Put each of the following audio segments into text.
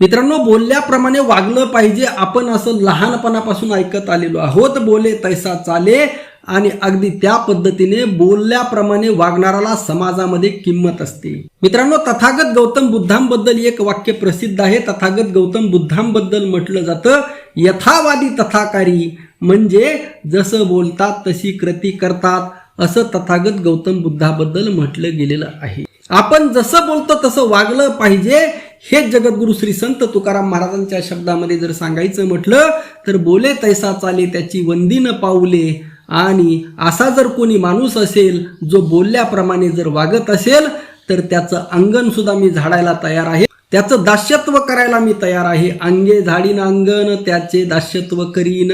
मित्रांनो बोलल्याप्रमाणे वागलं पाहिजे. आपण असं लहानपणापासून ऐकत आलेलो आहोत. बोले तैसा चाले. आणि अगदी त्या पद्धतीने बोलल्याप्रमाणे वागणाऱ्याला समाजामध्ये किंमत असते. मित्रांनो तथागत गौतम बुद्धांबद्दल एक वाक्य प्रसिद्ध आहे. तथागत गौतम बुद्धांबद्दल म्हटलं जातं यथावादी तथाकारी म्हणजे जसं बोलतात तशी कृती करतात असं तथागत गौतम बुद्धाबद्दल म्हटलं गेलेलं आहे. आपण जसं बोलतो तसं वागलं पाहिजे. हे जगद्गुरु श्री संत तुकाराम महाराजांच्या शब्दामध्ये जर सांगायचं म्हटलं तर बोले तैसा चाले त्याची वंदीन पावले आणि असा जर कोणी माणूस असेल जो बोलल्याप्रमाणे जर वागत असेल तर त्याचं अंगण सुद्धा मी झाडायला तयार आहे. त्याचं दास्यत्व करायला मी तयार आहे. अंगे झाडीन अंगण त्याचे दास्यत्व करीन.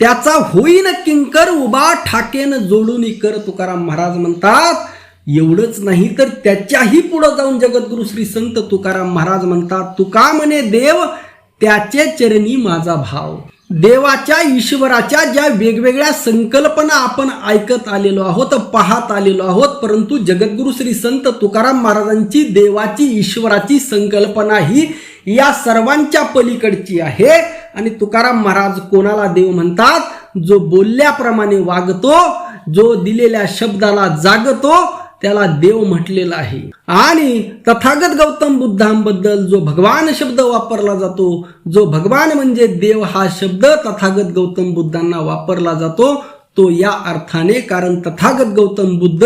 त्याचा होईन किंकर उभा ठाकेन जोडून कर तुकाराम महाराज म्हणतात एवढंच नाही तर त्याच्याही पुढं जाऊन जगद्गुरु श्री संत तुकाराम महाराज म्हणतात तुका म्हणे देव त्याचे चरणी माझा भाव. देवाच्या ईश्वराच्या ज्या वेगवेगळ्या संकल्पना आपण ऐकत आलेलो आहोत पाहत आलेलो आहोत परंतु जगद्गुरु श्री संत तुकाराम महाराजांची देवाची ईश्वराची संकल्पना ही या सर्वांच्या पलीकडची आहे. आणि तुकाराम महाराज कोणाला देव म्हणतात? जो बोलल्याप्रमाणे वागतो जो दिलेल्या शब्दाला जागतो त्याला देव म्हटलेला आहे. आणि तथागत गौतम बुद्धांबद्दल जो भगवान शब्द वापरला जातो जो भगवान म्हणजे देव हा शब्द तथागत गौतम बुद्धांना वापरला जातो तो या अर्थाने कारण तथागत गौतम बुद्ध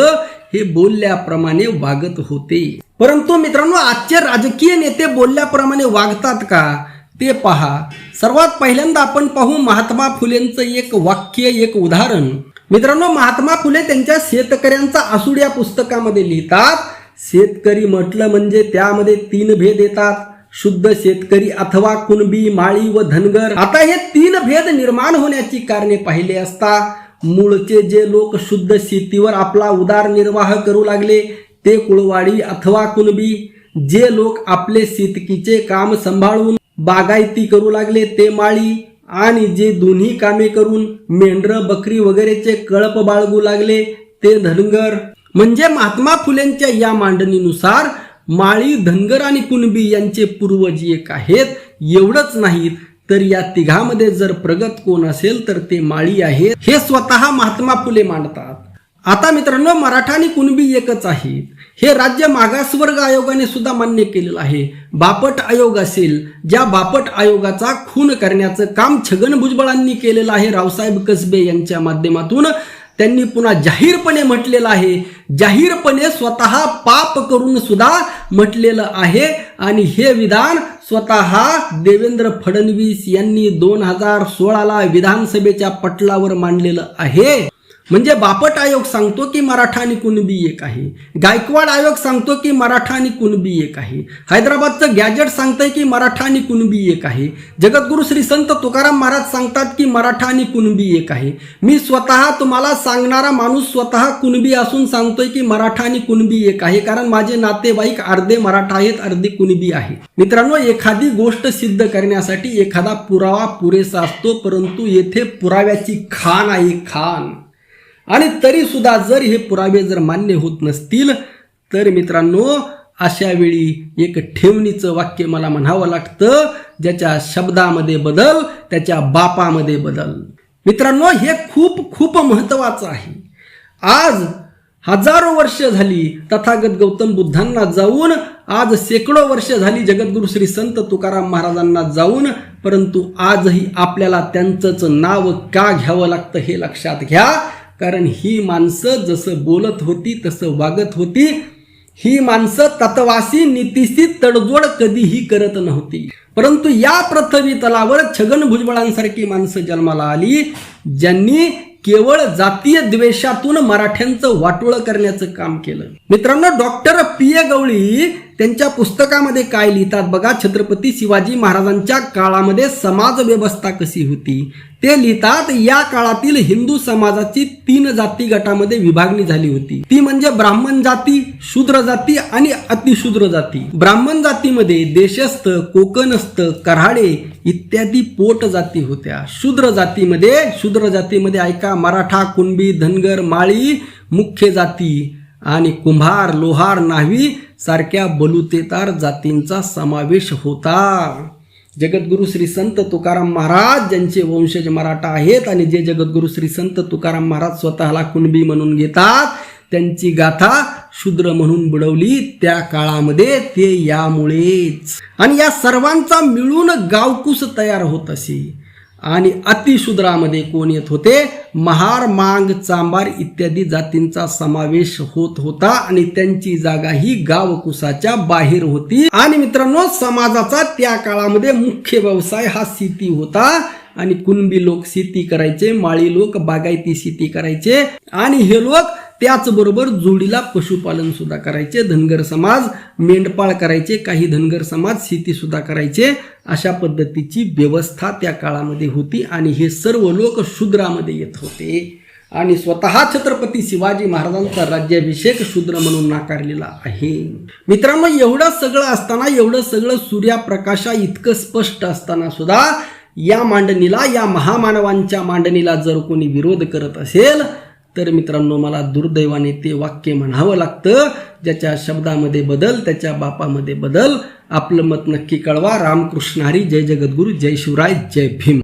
हे बोलल्याप्रमाणे वागत होते. परंतु मित्रांनो आजचे राजकीय नेते बोलल्याप्रमाणे वागतात का? ते पहा. सर्वात पहिल्यांदा आपण पाहू महात्मा फुलेंचं एक वाक्य एक उदाहरण. मित्रांनो महात्मा फुले त्यांच्या शेतकऱ्यांचा आसूड या पुस्तकामध्ये लिहितात शेतकरी म्हटलं म्हणजे त्यामध्ये तीन भेद येतात. शुद्ध शेतकरी अथवा कुणबी माळी व धनगर. आता हे तीन भेद निर्माण होण्याची कारणे पाहिले असता मूळचे जे लोक शुद्ध शेतीवर आपला उदारनिर्वाह करू लागले ते कुळवाडी अथवा कुणबी. जे लोक आपले शेतकीचे काम सांभाळून बागायती करू लागले ते माळी. आणि जे दोन्ही कामे करून मेंढर बकरी वगैरेचे कळप बाळगू लागले ते धनगर. म्हणजे महात्मा फुलेंच्या या मांडणीनुसार माळी धनगर आणि कुणबी यांचे पूर्वज एक आहेत एवढंच नाहीत तर या तिघामध्ये जर प्रगत कोण असेल तर ते माळी आहेत. हे स्वतः महात्मा फुले मांडतात. आता मित्रांनो मराठा आणि कुणबी एकच आहेत. हे राज्य मागासवर्ग आयोगाने सुद्धा मान्य केलेलं आहे. बापट आयोग असेल ज्या बापट आयोगाचा खून करण्याचं काम छगन भुजबळांनी केलेलं आहे रावसाहेब कसबे यांच्या माध्यमातून. त्यांनी पुन्हा जाहीरपणे म्हटलेलं आहे. जाहीरपणे स्वतः पाप करून सुद्धा म्हटलेलं आहे. आणि हे विधान स्वतः देवेंद्र फडणवीस यांनी दोन हजार सोळाला विधानसभेच्या पटलावर मांडलेलं आहे. म्हणजे बापट आयोग सांगतो की मराठा आणि कुणबी एक आहे. गायकवाड आयोग सांगतो की मराठा आणि कुणबी एक आहे. हैदराबादचं गॅजेट सांगतंय की मराठा आणि कुणबी एक आहे. जगद्गुरु श्री संत तुकाराम महाराज सांगतात की मराठा आणि कुणबी एक आहे. मी स्वतः तुम्हाला सांगणारा माणूस स्वतः कुणबी असून सांगतोय की मराठा आणि कुणबी एक आहे. कारण माझे नातेवाईक अर्धे मराठा आहेत अर्धे कुणबी आहे. मित्रांनो एखादी गोष्ट सिद्ध करण्यासाठी एखादा पुरावा पुरेसा असतो परंतु येथे पुराव्याची खान आहे खान आणि तरी सुद्धा जर हे पुरावे जर मान्य होत नसतील तर मित्रांनो अशा वेळी एक ठेवणीचं वाक्य मला म्हणावं लागतं ज्याच्या शब्दामध्ये बदल त्याच्या बापामध्ये बदल. मित्रांनो हे खूप खूप महत्त्वाचं आहे. आज हजारो वर्ष झाली तथागत गौतम बुद्धांना जाऊन आज शेकडो वर्ष झाली जगद्गुरु श्री संत तुकाराम महाराजांना जाऊन परंतु आजही आपल्याला त्यांचंच नाव का घ्यावं लागतं हे लक्षात घ्या. कारण ही माणसं जसं बोलत होती तसं वागत होती. ही माणसं तत्वाशी नीतीशी तडजोड कधीही करत नव्हती. परंतु या पृथ्वी तलावर छगन भुजबळांसारखी माणसं जन्माला आली ज्यांनी केवळ जातीय द्वेषातून मराठ्यांचं वाटोळं करण्याचं काम केलं. मित्रांनो डॉक्टर पी ए गवळी त्यांच्या पुस्तकामध्ये काय लिहितात बघा छत्रपती शिवाजी महाराजांच्या काळामध्ये समाज व्यवस्था कशी होती? ते लिहितात या काळातील हिंदू समाजाची तीन जाती गटामध्ये विभागणी झाली होती. ती म्हणजे ब्राह्मण जाती शूद्र जाती आणि अतिशूद्र जाती. ब्राह्मण जातीमध्ये देशस्थ कोकणस्थ कराडे इत्यादी पोट जाती होत्या. शूद्र जातीमध्ये शूद्र जातीमध्ये ऐका मराठा कुणबी धनगर माळी मुख्य जाती. आणि कुंभार लोहार न्हावी सारख्या बलुतेदार जातींचा समावेश होता. जगद्गुरु श्री संत तुकाराम महाराज ज्यांचे वंशज मराठा आहेत आणि जे जगद्गुरु श्री संत तुकाराम महाराज स्वतःला कुणबी म्हणून घेतात त्यांची गाथा शूद्र म्हणून बुडवली त्या काळामध्ये ते यामुळेच. आणि या सर्वांचा मिळून गावकुस तयार होत असे. आणि अतिशूद्रामध्ये कोण येत होते? महार मांग चांबार इत्यादी जातींचा समावेश होत होता आणि त्यांची जागा ही गावकुसाच्या बाहेर होती. आणि मित्रांनो समाजाचा त्या काळामध्ये मुख्य व्यवसाय हा शेती होता. आणि कुणबी लोक शेती करायचे माळी लोक बागायती शेती करायचे. आणि हे लोक त्याचबरोबर जोडीला पशुपालन सुद्धा करायचे धनगर समाज मेंढपाळ करायचे काही धनगर समाज शेती सुद्धा करायचे अशा पद्धतीची व्यवस्था त्या काळामध्ये होती आणि हे सर्व लोक शूद्रामध्ये येत होते. आणि स्वतः छत्रपती शिवाजी महाराजांचा राज्याभिषेक शूद्र म्हणून नाकारलेला आहे. मित्रांनो एवढं सगळं असताना एवढं सगळं सूर्याप्रकाशा इतकं स्पष्ट असताना सुद्धा या मांडणीला या महामानवांच्या मांडणीला जर कोणी विरोध करत असेल तर मित्रांनो मला दुर्दैवाने ते वाक्य म्हणावं लागतं. ज्याच्या शब्दामध्ये बदल त्याच्या बापामध्ये बदल. आपलं मत नक्की कळवा. रामकृष्ण हरी. जय जगद्गुरू. जय शिवराय. जय भीम.